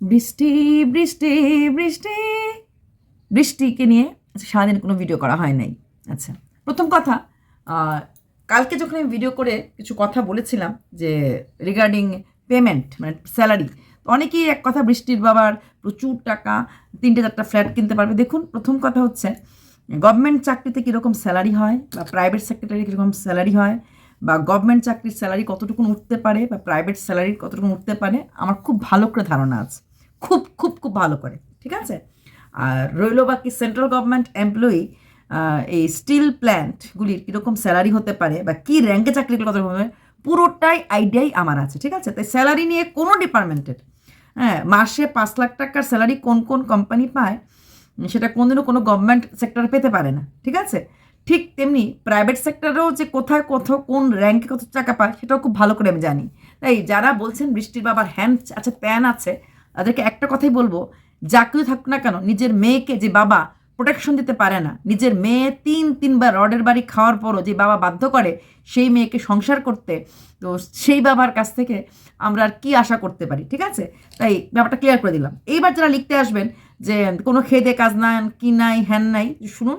বৃষ্টি বৃষ্টি বৃষ্টি। বৃষ্টিকে নিয়ে আচ্ছা সারাদিন কোনো ভিডিও করা হয় নাই। আচ্ছা প্রথম কথা কালকে যখন আমি ভিডিও করে কিছু কথা বলেছিলাম যে রিগার্ডিং পেমেন্ট মানে স্যালারি অনেকেই এক কথা বৃষ্টির বাবার প্রচুর টাকা, তিনটে চারটা ফ্ল্যাট কিনতে পারবে। দেখুন, প্রথম কথা হচ্ছে গভর্নমেন্ট চাকরিতে কীরকম স্যালারি হয় বা প্রাইভেট সেক্রেটারি কীরকম স্যালারি হয় বা গভর্নমেন্ট চাকরির স্যালারি কতটুকু উঠতে পারে বা প্রাইভেট স্যালারি কতটুকু উঠতে পারে, আমার খুব ভালো করে ধারণা আছে। খুব খুব খুব ভালো করে, ঠিক আছে? আর রইল বাকি সেন্ট্রাল গভর্নমেন্ট এমপ্লয়ি এই স্টিল প্ল্যান্টগুলির কীরকম স্যালারি হতে পারে বা কী র্যাঙ্কে চাকরিগুলো কত হবে পুরোটাই আইডিয়াই আমার আছে, ঠিক আছে? তাই স্যালারি নিয়ে কোনো ডিপার্টমেন্টের হ্যাঁ মাসে পাঁচ লাখ টাকার স্যালারি কোন কোন কোম্পানি পায়, সেটা কোনদিনও কোনো গভর্নমেন্ট সেক্টর পেতে পারে না, ঠিক আছে? ঠিক তেমনি প্রাইভেট সেক্টরেও যে কোথায় কোথাও কোন র্যাঙ্কে কত টাকা পায় সেটাও খুব ভালো করে আমি জানি। তাই যারা বলছেন বৃষ্টির বাবার হ্যান্ড আছে প্যান আছে, তাদেরকে একটা কথাই বলব, যা কিছু থাকুক না কেন, নিজের মেয়েকে যে বাবা প্রোটেকশন দিতে পারে না, নিজের মেয়ে তিন, তিনবার রডের বাড়ি খাওয়ার পরও যে বাবা বাধ্য করে সেই মেয়েকে সংসার করতে, তো সেই বাবার কাছ থেকে আমরা আর কি আশা করতে পারি, ঠিক আছে? তাই ব্যাপারটা ক্লিয়ার করে দিলাম। এইবার যারা লিখতে আসবেন যে কোনো খেদে কাজ নাই, কি নাই হ্যান নাই, শুনুন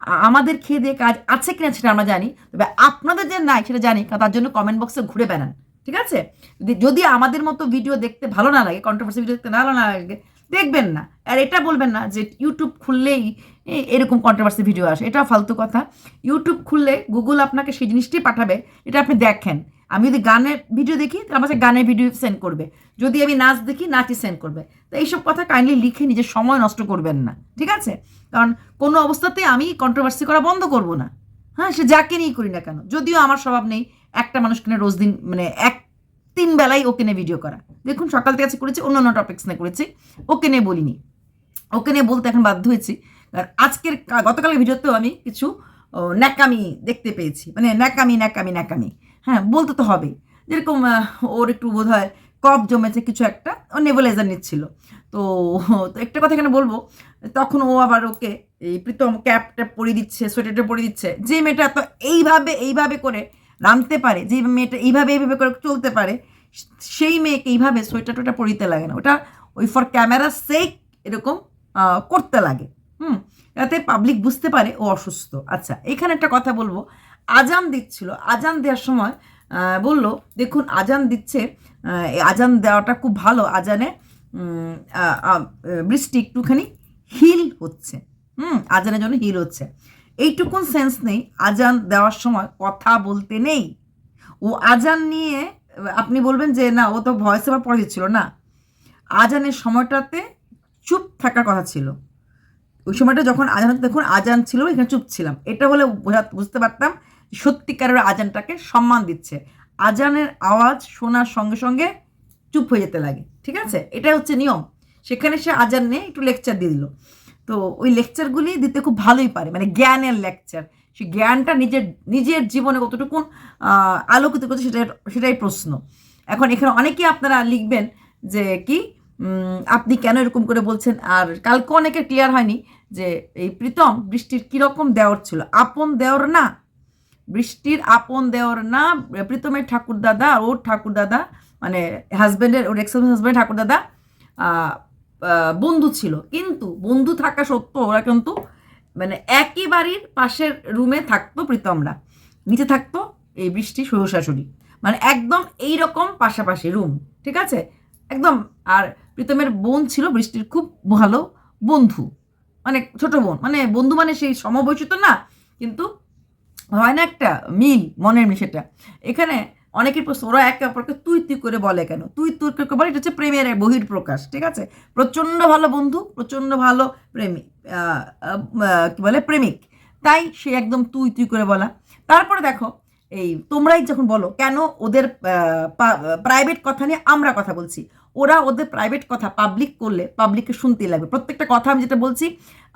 আমাদের খেয়ে দিয়ে কাজ আছে কিনা সেটা আমরা জানি, তবে আপনাদের যে নাই সেটা জানি তার জন্য কমেন্ট বক্সে ঘুরে বেড়ান, ঠিক আছে? যদি- যদি আমাদের মতো ভিডিও দেখতে ভালো না লাগে কন্ট্রোভার্সি ভিডিও দেখতে ভালো না লাগে, দেখবেন না। আর এটা বলবেন না যে ইউটিউব খুললেই এরকম কন্ট্রোভার্সি ভিডিও আসে। এটা ফালতু কথা। ইউটিউব খুললে গুগল আপনাকে সেই জিনিসটি পাঠাবে, এটা আপনি দেখেন। আমি যদি গানের ভিডিও দেখি, তাহলে আমার গানের ভিডিও সেন্ড করবে। যদি আমি নাচ দেখি, নাচই সেন্ড করবে। তো এইসব কথা কাইন্ডলি লিখে নিজের সময় নষ্ট করবেন না, ঠিক আছে? কারণ কোনো অবস্থাতে আমি কন্ট্রোভার্সি করা বন্ধ করব না। হ্যাঁ সে যাকে নিয়েই করি না কেন। যদিও আমার স্বভাব নেই একটা মানুষকে নিয়ে রোজ দিন মানে এক তিন বেলায় ওকে নিয়ে ভিডিও করা। দেখুন, সকাল থেকে আছে করেছি অন্য অন্য টপিক্স নিয়ে করেছি। ওকে নিয়ে বলিনি। ওকে নিয়ে বলতে এখন বাধ্য হয়েছি। আজকের গতকালের ভিডিওতেও আমি কিছু ন্যাকামি দেখতে পেয়েছি। মানে ন্যাকামি ন্যাকামি ন্যাকামি। হ্যাঁ বলতে তো হবে যেরকম ওর একটু বোধ হয় কফ জমেছে কিছু একটা, ও নেবুলাইজার নিচ্ছিল। তো তো একটা কথা এখানে বলব, তখন ও আবার ওকে এই প্রীতম ক্যাপটা পরিয়ে দিচ্ছে সোয়েটারটা পরিয়ে দিচ্ছে। যে মেয়েটা তো এইভাবে এইভাবে করে নামতে পারে, যে মেয়েটা এইভাবে এইভাবে করে চলতে পারে, সেই মেয়েকে এইভাবে সোয়েটার টোয়েটার পরিতে লাগে না। ওটা ওই ফর ক্যামেরা সেক এরকম করতে লাগে। হুম, যাতে পাবলিক বুঝতে পারে ও অসুস্থ। আচ্ছা এখানে একটা কথা বলব আজান দিচ্ছিল। আজান দেওয়ার সময় বলল, দেখুন, আজান দিচ্ছে আজান দেওয়াটা খুব ভালো। আজানে বৃষ্টি একটুখানি হিল হচ্ছে। হুম, আজানের জন্য হিল হচ্ছে। এইটুকুন সেন্স নেই। আজান দেওয়ার সময় কথা বলতে নেই। ও আজান নিয়ে, আপনি বলবেন যে, না, ও তো ভয়েস ওভার পড়ে দিচ্ছিল না। আজানের সময়টাতে চুপ থাকার কথা ছিল। ওই সময়টা যখন আজান দেখুন, আজান ছিল, এখানে চুপ ছিলাম। এটা বলে বোঝা- বুঝতে পারতাম সত্যিকারের আজানটাকে সম্মান দিচ্ছে। আজানের আওয়াজ শোনার সঙ্গে সঙ্গে চুপ হয়ে যেতে লাগে, ঠিক আছে? এটা হচ্ছে নিয়ম। সেখানে সে আজান নিয়ে একটু লেকচার দিয়ে দিল। তো ওই লেকচারগুলি দিতে খুব ভালোই পারে মানে জ্ঞানের লেকচার সেই জ্ঞানটা নিজের নিজের জীবনে কতটুকু আলোকিত করছে সেটাই সেটাই প্রশ্ন। এখন এখানে অনেকেই আপনারা লিখবেন যে কি আপনি কেন এরকম করে বলছেন? আর কালকে অনেকে ক্লিয়ার হয়নি যে এই প্রীতম বৃষ্টির কীরকম দেওয়ার ছিল? আপন দেওয়ার না বৃষ্টির আপন দেওয়ার না প্রীতমের ঠাকুর দাদা আর ওর ঠাকুর দাদা মানে হাজব্যান্ডের ওর এক্স হাজব্যান্ডের ঠাকুর দাদা আহ, আহ, বন্ধু ছিল। কিন্তু বন্ধু থাকা সত্ত্বেও ওরা কিন্তু মানে একই বাড়ির পাশের রুমে থাকতো প্রীতমরা। নিচে থাকতো এই বৃষ্টি শ্বশুর মানে একদম এই রকম পাশাপাশি রুম ঠিক আছে? একদম আর প্রীতমের বোন ছিল বৃষ্টির খুব ভালো বন্ধু। মানে ছোট বোন মানে বন্ধু মানে সেই সমবয়সী তো না কিন্তু হয় না একটা? মিল, মনের মিল সেটা। এখানে অনেকের প্রশ্ন, ওরা একে অপরকে তুই তুই করে বলে কেন? তুই তুই করে বলে, এটা হচ্ছে প্রেমের বহির প্রকাশ ঠিক আছে? প্রচণ্ড ভালো বন্ধু, প্রচণ্ড ভালো প্রেমিক কি বলে, প্রেমিক। তাই সে একদম তুই তুই করে বলা। তারপরে দেখো, এই তোমরাই যখন বলো, কেন ওদের প্রাইভেট কথা নিয়ে আমরা কথা বলছি? ওরা ওদের প্রাইভেট কথা পাবলিক করলে পাবলিককে শুনতেই লাগবে। প্রত্যেকটা কথা আমি যেটা বলছি,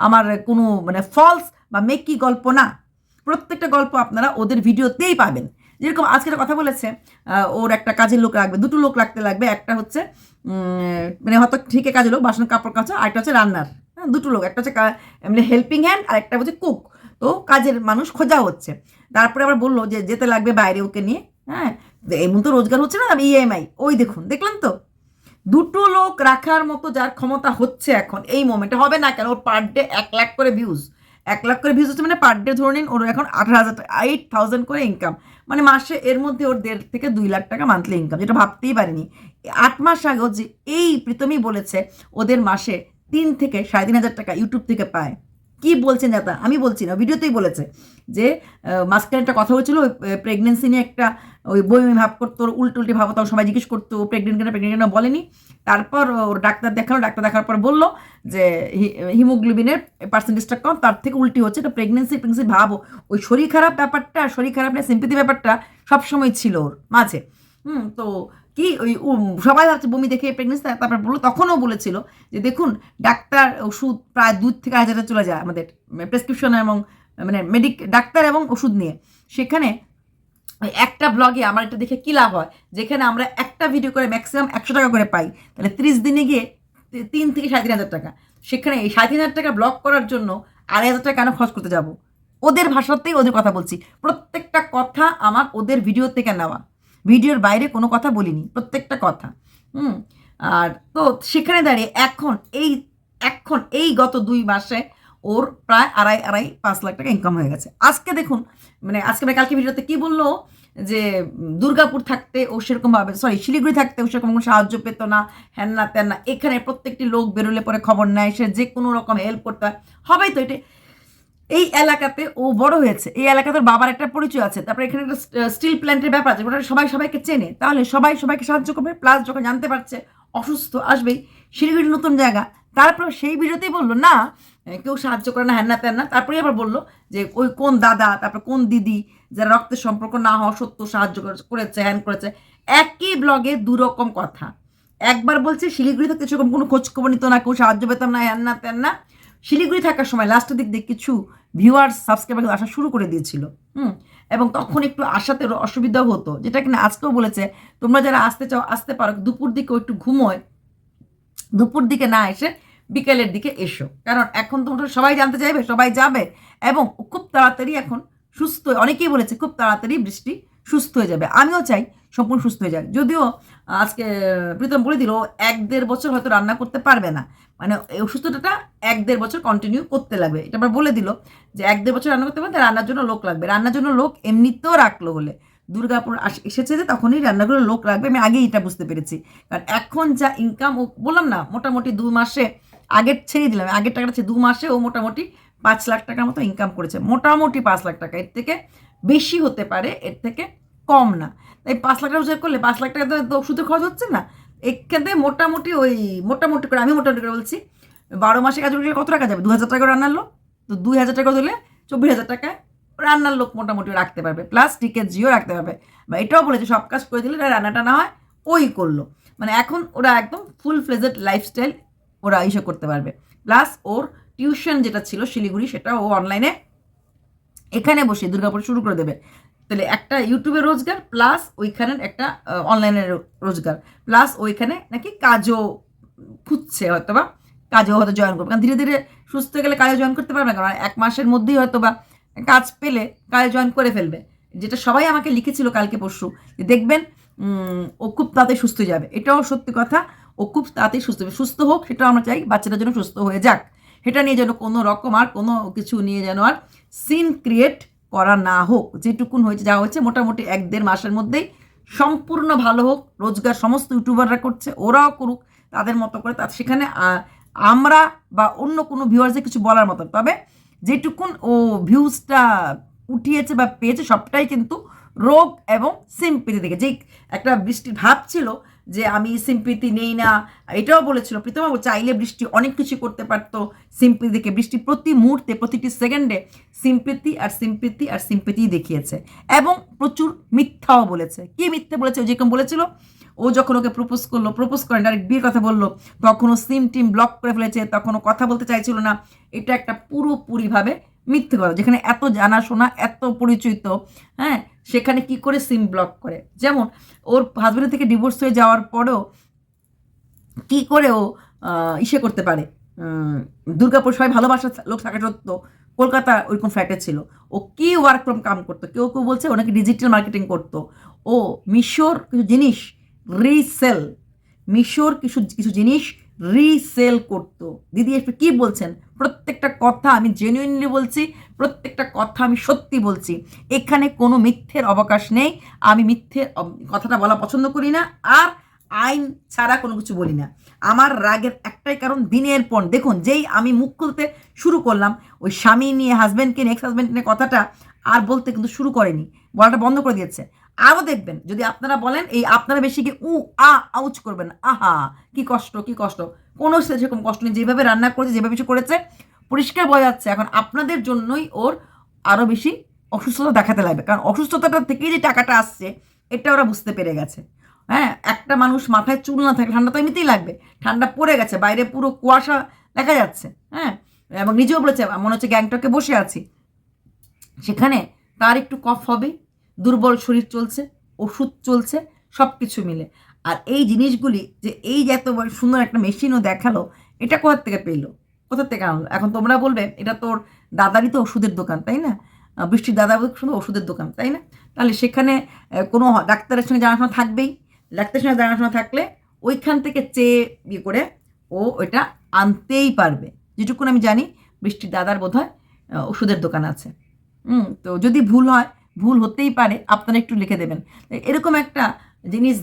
আমার কোনো মানে ফলস বা মেকি গল্প না। প্রত্যেকটা গল্প আপনারা ওদের ভিডিওতেই পাবেন। যেরকম আজকে কথা বলেছে ওর একটা কাজের লোক রাখবে, দুটো লোক রাখতে লাগবে, একটা হচ্ছে মানে হয়তো ঠিকই কাজের লোক, বাসন, কাপড় কাচা আরেকটা হচ্ছে রান্নার। হ্যাঁ দুটো লোক, একটা হচ্ছে মানে হেল্পিং হ্যান্ড আর একটা হচ্ছে কুক তো কাজের মানুষ খোঁজা হচ্ছে। তারপরে আবার বলল যে, যেতে লাগবে বাইরে ওকে নিয়ে। হ্যাঁ এমন তো রোজগার হচ্ছে না ইএমআই ওই দেখুন, দেখলেন তো? দুটো লোক রাখার মতো যার ক্ষমতা হচ্ছে এখন, এই মোমেন্টে হবে না কেন? ওর পার ডে এক লাখ করে ভিউজ এক লাখ করে ভিউজ হচ্ছে মানে পার ডে ধরে নিন ওর এখন আঠারো হাজার টাকা এইট থাউজেন্ড করে ইনকাম মানে মাসে এর মধ্যে ওর দেড় থেকে দুই লাখ টাকা মান্থলি ইনকাম যেটা ভাবতেই পারিনি। আট মাস আগেও যে এই প্রীতমই বলেছে, ওদের মাসে তিন থেকে সাড়ে তিন হাজার টাকা ইউটিউব থেকে পায়। কি বলছেন দাদা আমি বলছি না, ভিডিওতেই বলেছে যে মাঝখানে একটা কথা হয়েছিল ওই প্রেগনেন্সি নিয়ে একটা ওই বই ভাব করতো উল্টো উল্টে ভাবতো সবাই জিজ্ঞেস করতো প্রেগনেন্ট কেনা প্রেগনেন্ট কেনা বলেনি। তারপর ওর ডাক্তার দেখাল, ডাক্তার দেখার পর বলল যে হিমোগ্লোবিনের পার্সেন্টেজটা কম, তার থেকে উল্টি হচ্ছে, এটা প্রেগনেন্সি প্রেগনেন্সি ভাবো। ওই শরীর খারাপ ব্যাপারটা, শরীর খারাপ না সিম্পিতি ব্যাপারটা সবসময় ছিল ওর মাঝে। হুম, তো কি ওই সবাই ভাবছে বমি দেখে প্রেগনেন্সি তারপর বলল, তখনও বলেছিল যে দেখুন, ডাক্তার ওষুধ প্রায় দুধ থেকে হাজারে চলে যায় আমাদের প্রেসক্রিপশন এবং মানে মেডিক ডাক্তার এবং ওষুধ নিয়ে। সেখানে একটা ব্লগে আমার এটা দেখে কী লাভ হয়? যেখানে আমরা একটা ভিডিও করে ম্যাক্সিমাম একশো টাকা করে পাই। তাহলে ত্রিশ দিনে গিয়ে তিন থেকে সাড়ে তিন হাজার টাকা। সেখানে এই সাড়ে তিন হাজার টাকা ব্লগ করার জন্য আড়াই হাজার টাকা কেন খরচ করতে যাব? ওদের ভাষাতেই ওদের কথা বলছি। প্রত্যেকটা কথা আমার ওদের ভিডিও থেকে নেওয়া। ভিডিওর বাইরে কোনো কথা বলিনি, প্রত্যেকটা কথা। হুম, আর তো সেখানে দাঁড়িয়ে এখন এই এখন এই গত দুই মাসে ওর প্রায় আড়াই আড়াই, পাঁচ লাখ টাকা ইনকাম হয়ে গেছে। আজকে দেখুন মানে আজকে মানে কালকে ভিডিওতে কী বলল? যে দুর্গাপুর থাকতে ও সেরকমভাবে সরি শিলিগুড়ি থাকতে ও সেরকম কোনো সাহায্য পেতো না হ্যান না ত্যান না এখানে প্রত্যেকটি লোক বেরোলে পরে খবর নেয়, সে যে কোনো রকম হেল্প করতে হয়। হবেই তো এটা। এই এলাকাতে ও বড় হয়েছে। এই এলাকাতে ওর বাবার একটা পরিচয় আছে। তারপরে এখানে একটা স্টিল প্ল্যান্টের ব্যাপার আছে। ওটা সবাই সবাইকে চেনে। তাহলে সবাই সবাইকে সাহায্য করবে। প্লাস যখন জানতে পারছে অসুস্থ, আসবেই। শিলিগুড়ি নতুন জায়গা। তারপর সেই ভিডিওতেই বলল, না কেউ সাহায্য করে না হ্যান না ত্যান না তারপরে আবার বলল যে, ওই কোন দাদা, তারপর কোন দিদি যারা রক্তের সম্পর্ক না হওয়া সত্য সাহায্য করেছে হ্যান করেছে। একই ব্লগে দুরকম কথা। একবার বলছে, শিলিগুড়ি থাকতে সেরকম কোনো খোঁজখবর নিত না, কেউ সাহায্য পেতাম না হ্যান না ত্যান না শিলিগুড়ি থাকার সময় লাস্টের দিক দিয়ে কিছু ভিউয়ার্স সাবস্ক্রাইবার আসা শুরু করে দিয়েছিল। হুম? এবং তখন একটু আসাতে অসুবিধাও হতো। যেটা কিনা আজকেও বলেছে, তোমরা যারা আসতে চাও, আসতে পারো, দুপুর দিকে একটু ঘুমোয়, দুপুর দিকে না এসে বিকেলের দিকে এসো। কারণ এখন তোমরা সবাই জানতে চাইবে, সবাই যাবে, এবং খুব তাড়াতাড়ি এখন সুস্থ, অনেকেই বলেছে খুব তাড়াতাড়ি বৃষ্টি সুস্থ হয়ে যাবে। আমিও চাই সম্পূর্ণ সুস্থ হয়ে যাক যদিও, আজকে, প্রীতম বলে দিল, এক দেড় বছর হয়তো রান্না করতে পারবে না। মানে এই অসুস্থতাটা এক দেড় বছর কন্টিনিউ করতে লাগবে। এটা আবার বলে দিল যে, এক দেড় বছর রান্না করতে পারবে রান্নার জন্য লোক লাগবে। রান্নার জন্য লোক এমনিতেও রাখল বলে। দুর্গাপুর এসেছে যে, তখনই রান্নাগুলো লোক রাখবে আমি আগেই এটা বুঝতে পেরেছি। কারণ এখন যা ইনকাম ও বললাম না, মোটামুটি দু মাসে, আগের ছেড়ে দিলাম। আগের টাকাটা দু মাসে ও মোটামুটি পাঁচ লাখ টাকার মতো ইনকাম করেছে। মোটামুটি পাঁচ লাখ টাকা। এর থেকে বেশি হতে পারে, এর থেকে কম না। তাই পাঁচ লাখ টাকা রোজগার করলে পাঁচ লাখ টাকা তো ওষুধের খরচ হচ্ছে না। এখানে মোটামুটি ওই মোটামুটি করে, আমি মোটামুটি করে বলছি, বারো মাসে কাজ করলে কত টাকা যাবে? দু হাজার টাকা রান্নার লোক? তো দুই হাজার টাকা দিলে চব্বিশ হাজার টাকায় রান্নার লোক মোটামুটি রাখতে পারবে। প্লাস টিকেট জিও রাখতে পারবে। বা এটাও বলেছে, সব কাজ করে দিলে রান্নাটা না হয়, ওই করল। মানে এখন ওরা একদম ফুল ফ্লেজেড লাইফস্টাইল ওরা ইসে করতে পারবে। প্লাস ওর টিউশন যেটা ছিল শিলিগুড়ি সেটা ও অনলাইনে এখানে বসে দুর্গাপুর শুরু করে দেবে। তাহলে একটা ইউটিউবের রোজগার প্লাস ওইখানের একটা অনলাইনের রোজগার প্লাস ওইখানে নাকি কাজও খুঁজছে হয়তো বা কাজেও হয়তো জয়েন করবে। কারণ ধীরে ধীরে সুস্থ গেলে কাজে জয়েন করতে পারবে না, কারণ এক মাসের মধ্যেই হয়তো বা কাজ পেলে কাজে জয়েন করে ফেলবে। যেটা সবাই আমাকে লিখেছিল কালকে পরশু, যে দেখবেন ও খুব তাড়াতাড়ি সুস্থ যাবে। এটাও সত্যি কথা, ও খুব তাড়াতাড়ি সুস্থ হবে সুস্থ হোক, সেটাও আমরা চাই বাচ্চাটার জন্য সুস্থ হয়ে যাক। সেটা নিয়ে যেন কোনো রকম আর কোনো কিছু নিয়ে যেন আর সিন ক্রিয়েট করা না হোক, যেটুকুন হয়েছে, যা হয়েছে, মোটামুটি এক দেড় মাসের মধ্যেই সম্পূর্ণ ভালো হোক, রোজগার সমস্ত ইউটিউবাররা করছে, ওরাও করুক, তাদের মতো করে তার সেখানে আমরা বা অন্য কোনো ভিউয়ার্সের কিছু বলার মতো তবে যেটুকুন ও ভিউজটা উঠিয়েছে বা পেয়েছে, সবটাই কিন্তু রোগ এবং সিম্পিতি থেকে যেই একটা বৃষ্টির ভাব ছিল যে আমি সিম্পিতি নেই না। এটাও বলেছিল, প্রীতমবাবু, চাইলে বৃষ্টি অনেক কিছু করতে পারতো। সিম্পিতি থেকে বৃষ্টি প্রতি মুহূর্তে, প্রতিটি সেকেন্ডে সিম্পিতি আর সিম্পিতি আর সিম্পিতি দেখিয়েছে। এবং প্রচুর মিথ্যাও বলেছে। কি মিথ্যে বলেছে? ও যেরকম বলেছিল, ও যখন ওকে প্রপোজ করল প্রপোজ করেন ডাইরেক্ট বিয়ের কথা বলল, তখন ও সিম টিম ব্লক করে ফেলেছে, তখন ও কথা বলতে চাইছিল না। এটা একটা পুরোপুরিভাবে মিথ্যে কথা, যেখানে এত জানাশোনা, এত পরিচিত হ্যাঁ সেখানে কি করে সিম ব্লক করে? যেমন, ওর হাজবেন্ডের থেকে ডিভোর্স হয়ে যাওয়ার পরেও কি করে ও ইসে করতে পারে? দুর্গাপুর সবাই ভালোবাসা লোক থাকা সত্ত্বেও কলকাতা ওইরকম ফ্ল্যাটে ছিল। ও কি ওয়ার্ক ফ্রম কাম করতো? কেউ কেউ বলছে ও নাকি ডিজিটাল মার্কেটিং করতো। ও মিশোর কিছু জিনিস রিসেল মিশোর কিছু কিছু জিনিস রিসেল করতো। দিদি একটু কী বলছেন? প্রত্যেকটা কথা আমি জেনুইনলি বলছি, প্রত্যেকটা কথা আমি সত্যি বলছি। এখানে কোনো মিথ্যের অবকাশ নেই। আমি মিথ্যের কথাটা বলা পছন্দ করি না, আর আইন ছাড়া কোনো কিছু বলি না। আমার রাগের একটাই কারণ দিনের পর দেখুন, যেই আমি মুখ খুলতে শুরু করলাম, ওই স্বামী নিয়ে হাজব্যান্ডকে নিয়ে এক্স হাজব্যান্ড নিয়ে কথাটা আর বলতে কিন্তু শুরু করেনি। বলাটা বন্ধ করে দিয়েছে। আরও দেখবেন, যদি আপনারা বলেন, এই আপনারা বেশি কি উ, আ, আউচ করবেন আহা, কি কষ্ট কি কষ্ট। কোনো সেরকম কষ্ট নেই, যেভাবে রান্না করেছে, যেভাবে কিছু করেছে, পরিষ্কার বোঝা যাচ্ছে। এখন আপনাদের জন্যই ওর আরও বেশি অসুস্থতা দেখাতে লাগবে। কারণ অসুস্থতাটা থেকেই যে টাকাটা আসছে, এটা ওরা বুঝতে পেরে গেছে। হ্যাঁ একটা মানুষ মাথায় চুল না থাকে ঠান্ডা তো এমনিতেই লাগবে। ঠান্ডা পড়ে গেছে, বাইরে পুরো কুয়াশা দেখা যাচ্ছে হ্যাঁ? এবং নিজেও বলেছে, মনে হচ্ছে গ্যাংটকে বসে আছি। সেখানে তার একটু কফ হবে দুর্বল শরীর চলছে, ওষুধ চলছে সব কিছু মিলে। আর এই জিনিসগুলি যে এই যে এত সুন্দর একটা মেশিনও দেখাল, এটা কোথার থেকে পেল? কোথার থেকে আনলো? এখন তোমরা বলবে, এটা তোর দাদারই তো ওষুধের দোকান, তাই না? বৃষ্টির দাদা শুধু ওষুধের দোকান, তাই না? তাহলে সেখানে কোনো ডাক্তারের সঙ্গে জানাশোনা থাকবেই। ডাক্তারের সঙ্গে জানাশোনা থাকলে ওইখান থেকে চেয়ে ইয়ে করে ও ওইটা আনতেই পারবে। যেটুকুন আমি জানি, বৃষ্টির দাদার বোধ হয় ওষুধের দোকান আছে। হুম, তো যদি ভুল হয় ভুল হতেই পারে, আপনারা একটু লিখে দেবেন। এরকম একটা জিনিস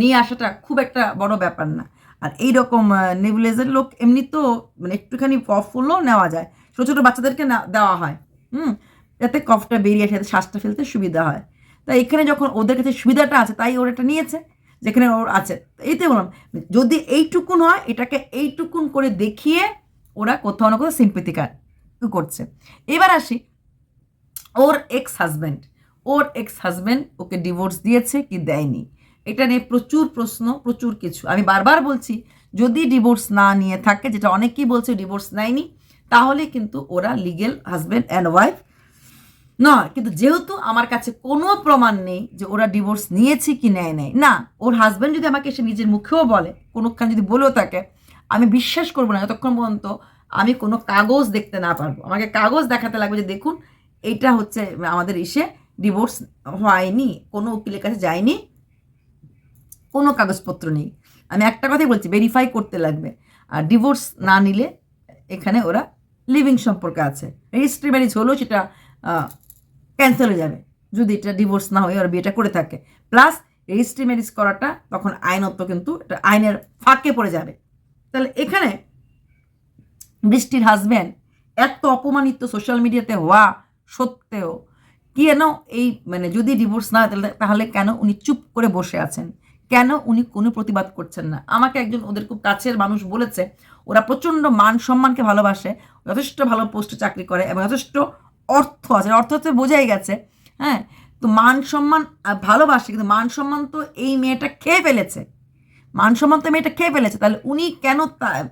নিয়ে আসাটা খুব একটা বড় ব্যাপার না। আর এই রকম নেবুলাইজার লোক এমনি তো মানে একটুখানি কফ হলেও নেওয়া যায়। ছোটো ছোটো বাচ্চাদেরকে দেওয়া হয়। হুম? যাতে কফটা বেরিয়ে আসে শ্বাসটা ফেলতে সুবিধা হয়। তাই এখানে যখন ওদের কাছে সুবিধাটা আছে, তাই ওর এটা নিয়েছে, যেখানে ওর আছে। এইতে বললাম, যদি এইটুকুন হয়, এটাকে এইটুকুন করে দেখিয়ে ওরা কোথাও না কোথাও সিম্পেথিকার করছে। এবার আসি, ওর এক্স হাজব্যান্ড ওর এক্স হাজব্যান্ড ওকে ডিভোর্স দিয়েছে কি দেয়নি? এটা নিয়ে প্রচুর প্রশ্ন, প্রচুর কিছু। আমি বারবার বলছি, যদি ডিভোর্স না নিয়ে থাকে, যেটা অনেকেই বলছে ডিভোর্স নেয়নি, তাহলে কিন্তু ওরা লিগেল হাজব্যান্ড অ্যান্ড ওয়াইফ নয়। কিন্তু যেহেতু আমার কাছে কোনো প্রমাণ নেই যে ওরা ডিভোর্স নিয়েছে কি নেয় নেয় না, ওর হাজব্যান্ড যদি আমাকে এসে নিজের মুখেও বলে, কোনোখান যদি বলেও থাকে, আমি বিশ্বাস করব না, যতক্ষণ পর্যন্ত আমি কোনো কাগজ দেখতে না পারব। আমাকে কাগজ দেখাতে লাগবে যে দেখুন, এইটা হচ্ছে আমাদের এসে ডিভোর্স হয়নি, কোনো উকিলের কাছে যায়নি, কোনো কাগজপত্র নেই। আমি একটা কথাই বলছি ভেরিফাই করতে লাগবে। আর ডিভোর্স না নিলে এখানে ওরা লিভিং সম্পর্কে আছে। রেজিস্ট্রি ম্যারেজ হলেও সেটা ক্যান্সেল হয়ে যাবে। যদি এটা ডিভোর্স না হয়ে, ওরা বিয়েটা করে থাকে। প্লাস রেজিস্ট্রি ম্যারেজ করাটা তখন আইনত কিন্তু এটা আইনের ফাঁকে পড়ে যাবে। তাহলে এখানে বৃষ্টির হাজব্যান্ড এত অপমানিত সোশ্যাল মিডিয়াতে হওয়া সত্ত্বেও কেন এই মানে যদি ডিভোর্স না তাহলে কেন উনি চুপ করে বসে আছেন? কেন উনি কোনো প্রতিবাদ করছেন না? আমাকে একজন ওদের খুব কাছের মানুষ বলেছে, ওরা প্রচণ্ড মান সম্মানকে ভালোবাসে, যথেষ্ট ভালো পোস্টে চাকরি করে এবং যথেষ্ট অর্থ আছে। অর্থ হচ্ছে বোঝাই গেছে হ্যাঁ? তো মান সম্মান ভালোবাসে, কিন্তু মান সম্মান তো এই মেয়েটা খেয়ে ফেলেছে। মান সম্মান তো মেয়েটা খেয়ে ফেলেছে, তাহলে উনি কেন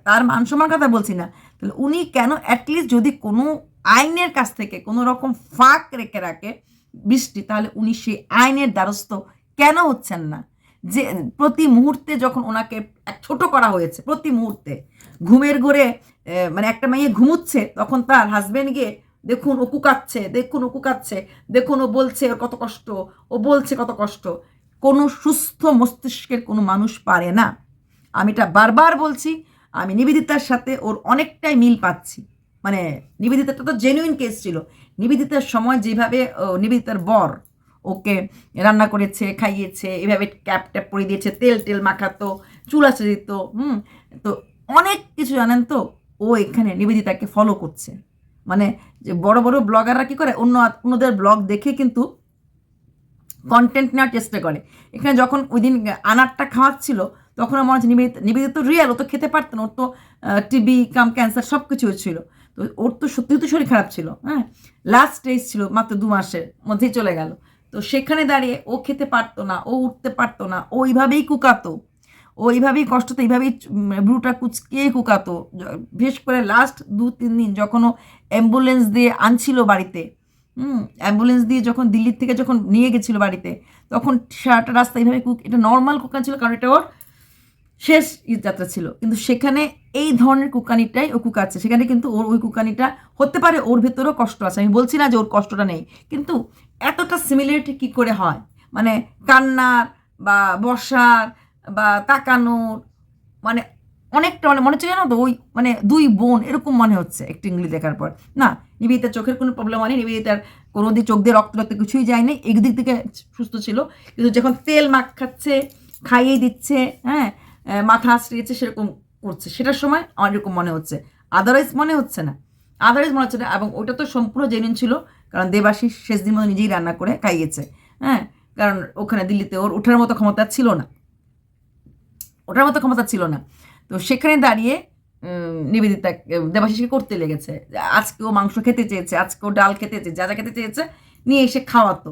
তার মান সম্মান কথা বলছি না। তাহলে উনি কেন অ্যাটলিস্ট যদি কোনো আইনের কাছ থেকে কোনো রকম ফাঁক রেখে রাখে বৃষ্টি, তাহলে উনি সেই আইনের দ্বারস্থ কেন হচ্ছেন না? যে প্রতি মুহূর্তে যখন ওনাকে ছোট করা হয়েছে, প্রতি মুহূর্তে ঘুমের ঘরে মানে একটা মেয়ে ঘুমুচ্ছে, তখন তার হাজবেন্ড গিয়ে দেখুন ও কুকাচ্ছে, দেখুন ও কুকাচ্ছে, দেখুন ও বলছে ওর কত কষ্ট, ও বলছে কত কষ্ট। কোনো সুস্থ মস্তিষ্কের কোনো মানুষ পারে না। আমি এটা বারবার বলছি, আমি নিবেদিতার সাথে ওর অনেকটাই মিল পাচ্ছি। মানে নিবেদিতাটা তো জেনুইন কেস ছিল। নিবেদিতার সময় যেভাবে নিবেদিতার বর ওকে রান্না করেছে, খাইয়েছে, এভাবে ক্যাপ ট্যাপ পরিয়ে দিয়েছে, তেল টেল মাখাতো, চুল আসে দিত, হুম? তো অনেক কিছু জানেন তো, ও এখানে নিবেদিতাকে ফলো করছে। মানে যে বড় বড় ব্লগাররা কি করে, অন্য অন্যদের ব্লগ দেখে কিন্তু কন্টেন্ট নেওয়ার চেষ্টা করে। এখানে যখন ওই দিন আনারটা খাওয়াচ্ছিল, তখন আমার হচ্ছে নিবেদিত নিবেদিত রিয়াল ও তো খেতে পারতো না, ওর তো টিবি কাম ক্যান্সার সব কিছু হচ্ছিল তো ওর তো সত্যি তো শরীর খারাপ ছিল হ্যাঁ? লাস্ট স্টেজ ছিল মাত্র দু মাসের মধ্যেই চলে গেল। তো সেখানে দাঁড়িয়ে ও খেতে পারতো না, ও উঠতে পারতো না, ও এইভাবেই কুকাতো। ও এইভাবেই কষ্টতে এইভাবেই ব্রুটা কুচকিয়ে কুকাতো। বিশেষ করে লাস্ট দু তিন দিন যখন ও অ্যাম্বুলেন্স দিয়ে আনছিল বাড়িতে, হুম? অ্যাম্বুলেন্স দিয়ে যখন দিল্লির থেকে যখন নিয়ে গেছিল বাড়িতে, তখন সারাটা রাস্তা এইভাবে কুক, এটা নর্মাল কুকান ছিল কারণ এটা ওর শেষ ঈদ যাত্রা ছিল। কিন্তু সেখানে এই ধরনের কুকানিটাই ও কুকাচ্ছে সেখানে কিন্তু ওর ওই কুকানিটা হতে পারে ওর ভেতরেও কষ্ট আছে। আমি বলছি না যে ওর কষ্টটা নেই। কিন্তু এতটা সিমিলারিটি কি করে হয়? মানে কান্নার বা বসার বা তাকানোর মানে অনেকটা মানে মনে হচ্ছে জানো তো, ওই মানে দুই বোন, এরকম মনে হচ্ছে একটু ইংলিশ দেখার পর। না, নিবেদিতার চোখের কোনো প্রবলেম হয়নি। নিবেদিতার কোনো দিক চোখ দিয়ে রক্ত রক্ত কিছুই যায়নি। একদিক থেকে সুস্থ ছিল। কিন্তু যখন তেল মাখ খাচ্ছে খাইয়ে দিচ্ছে হ্যাঁ মাথা আশ্রিয়েছে সেরকম করছে। সেটার সময় আমার এরকম মনে হচ্ছে। আদারওয়াইজ মনে হচ্ছে না। আদারওয়াইজ মনে হচ্ছে না এবং ওটা তো সম্পূর্ণ জেনুইন ছিল, কারণ দেবাশিস শেষ দিন মতো নিজেই রান্না করে খাইয়েছে। হ্যাঁ? কারণ ওখানে দিল্লিতে ওর ওঠার মতো ক্ষমতা ছিল না। ওঠার মতো ক্ষমতা ছিল না। তো সেখানে দাঁড়িয়ে নিবেদিতা, দেবাশিসকে করতে লেগেছে। আজকে ও মাংস খেতে চেয়েছে, আজকে ও ডাল খেতে চেয়েছে, যা যা খেতে চেয়েছে, নিয়ে এসে খাওয়াতো।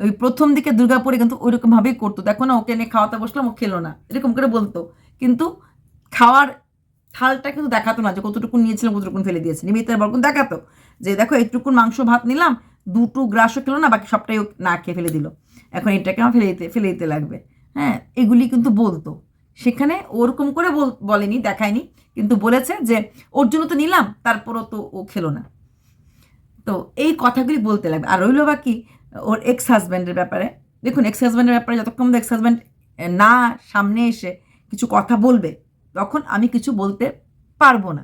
ওই প্রথম দিকে দুর্গাপুরে কিন্তু ওইরকমভাবেই করতো। দেখো না, ওকে নিয়ে খাওয়াতে বসলাম, ও খেলো না। এরকম করে বলতো। কিন্তু খাওয়ার থালটা কিন্তু দেখাতো না যে কতটুকু নিয়েছিলাম কতটুকু ফেলে দিয়েছে। নিবেদিতার বরকুন দেখাতো যে, দেখো, এইটুকুন মাংস, ভাত নিলাম, দুটো গ্রাসও খেলো না, বাকি সবটাই না খেয়ে ফেলে দিল। এখন এটাকে আমার ফেলে দিতে ফেলে দিতে লাগবে। হ্যাঁ এগুলি কিন্তু বলতো। সেখানে ওরকম করে বল- বলেনি, দেখায়নি। কিন্তু বলেছে যে, ওর জন্য তো নিলাম, তারপরও তো ও খেলো না। তো এই কথাগুলি বলতে লাগবে। আর রইল বাকি ওর এক্স হাজব্যান্ডের ব্যাপারে। দেখুন এক্স হাজব্যান্ডের ব্যাপারে যতক্ষণ এক্স হাজব্যান্ড না সামনে এসে কিছু কথা বলবে, তখন আমি কিছু বলতে পারব না।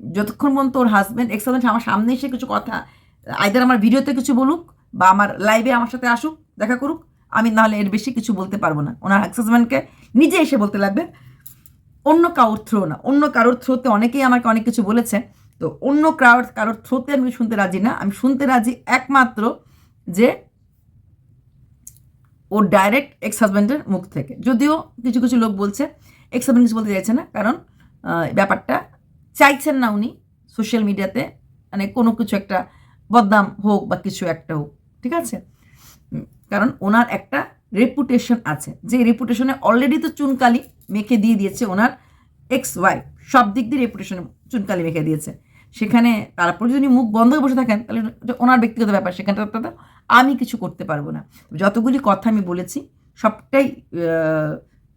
যতক্ষণ পর্যন্ত ওর হাজব্যান্ড এক্স হাজব্যান্ড আমার সামনে এসে কিছু কথা আইদার আমার ভিডিওতে কিছু বলুক বা আমার লাইভে আমার সাথে আসুক, দেখা করুক, আমি নাহলে এর বেশি কিছু বলতে পারব না। ওনার এক্স হাজব্যান্ডকে নিজে এসে বলতে লাগবে। অন্য কারোর থ্রো না, অন্য কারোর থ্রোতে অনেকেই আমাকে অনেক কিছু বলেছে। তো অন্য কারোর কারোর থ্রোতে আমি শুনতে রাজি না। আমি শুনতে রাজি একমাত্র যে ও ডাইরেক্ট এক্স হাজব্যান্ডের মুখ থেকে। যদিও কিছু কিছু লোক বলছে এক্স হাজব্যান্ড কিছু বলতে চাইছে না, কারণ ব্যাপারটা চাইছেন না উনি সোশ্যাল মিডিয়াতে মানে কোনো কিছু একটা বদনাম হোক বা কিছু একটা হোক, ঠিক আছে? কারণ ওনার একটা রেপুটেশন আছে। যে রেপুটেশনে অলরেডি তো চুনকালি মেখে দিয়ে দিয়েছে ওনার এক্স ওয়াইফ সব দিক দিয়ে রেপুটেশনে চুনকালি মেখে দিয়েছে। সেখানে তারপর যদি মুখ বন্ধ হয়ে বসে থাকেন, তাহলে ওনার ব্যক্তিগত ব্যাপার, সেখানটা আমি কিছু করতে পারব না। যতগুলি কথা আমি বলেছি, সবটাই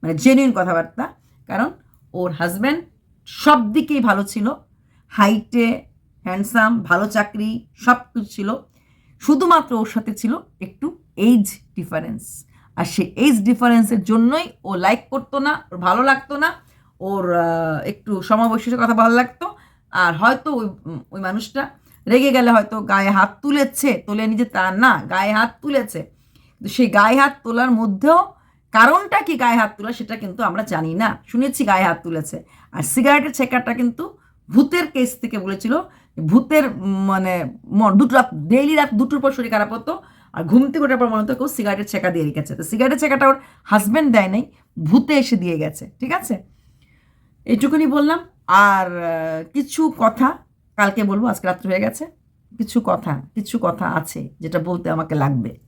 মানে জেনুইন কথাবার্তা, কারণ ওর হাজব্যান্ড সব দিকেই ভালো ছিল। হাইটে হ্যান্ডসাম ভালো চাকরি, সব কিছু ছিল। শুধুমাত্র ওর সাথে ছিল একটু এইজ ডিফারেন্স আর সেই এইজ ডিফারেন্সের জন্যই ও লাইক করতো না, ওর ভালো লাগতো না, ওর একটু সমাবয়সের কথা ভালো লাগতো। আর হয়তো ওই ওই মানুষটা রেগে গেলে হয়তো গায়ে হাত তুলেছে, তোলে নিজে তা না, গায়ে হাত তুলেছে। সেই গায়ে হাত তোলার মধ্যেও কারণটা কি গায়ে হাত তোলা সেটা কিন্তু আমরা জানি না। শুনেছি গায়ে হাত তুলেছে। আর সিগারেটের ছেকারটা কিন্তু ভূতের কেস থেকে বলেছিল। ভূতের মানে দুটো রাত ডেইলি রাত দুটোর পর শরীর খারাপ হতো আর ঘুম থেকে ওঠার পর মনে হতো কেউ সিগারেটের ছেঁকা দিয়ে রেখেছে। তো সিগারেটের ছেঁকাটা ওর হাজব্যান্ড দেয় নাই, ভূতে এসে দিয়ে গেছে। ঠিক আছে? এইটুকুনি বললাম। আর কিছু কথা কালকে বলব, আজকে রাত্রে হয়ে গেছে। কিছু কথা কিছু কথা আছে যেটা বলতে আমাকে লাগবে।